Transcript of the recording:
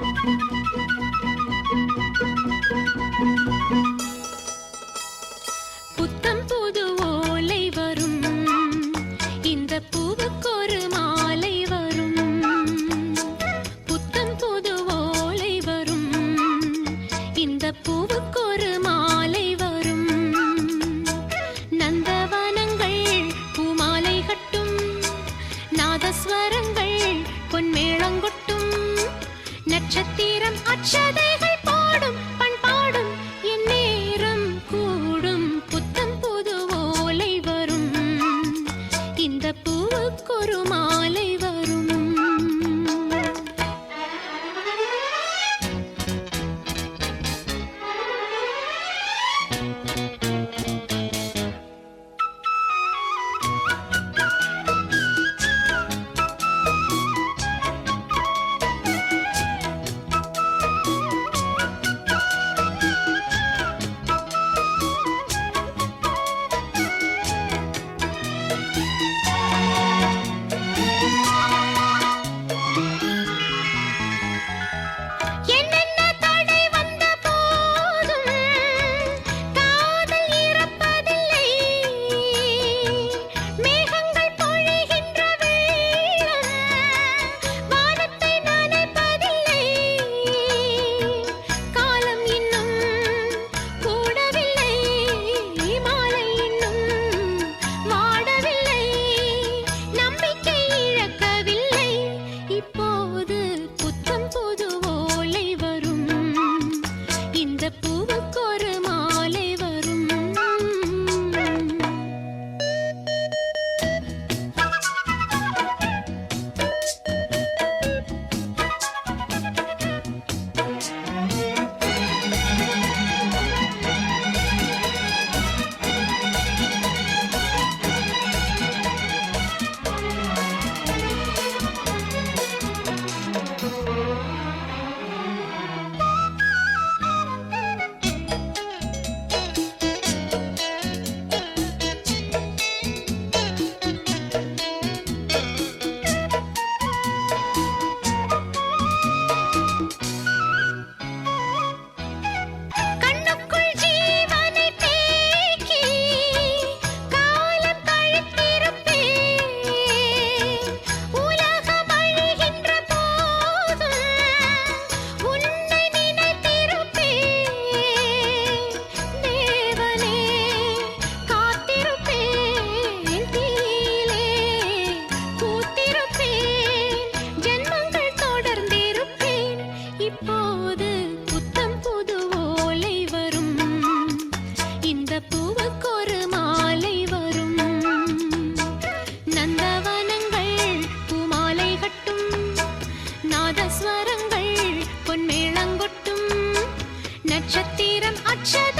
Música சித்திரம் அச்சதைகள் பாடும் நட்சத்திரம் அச்சரம்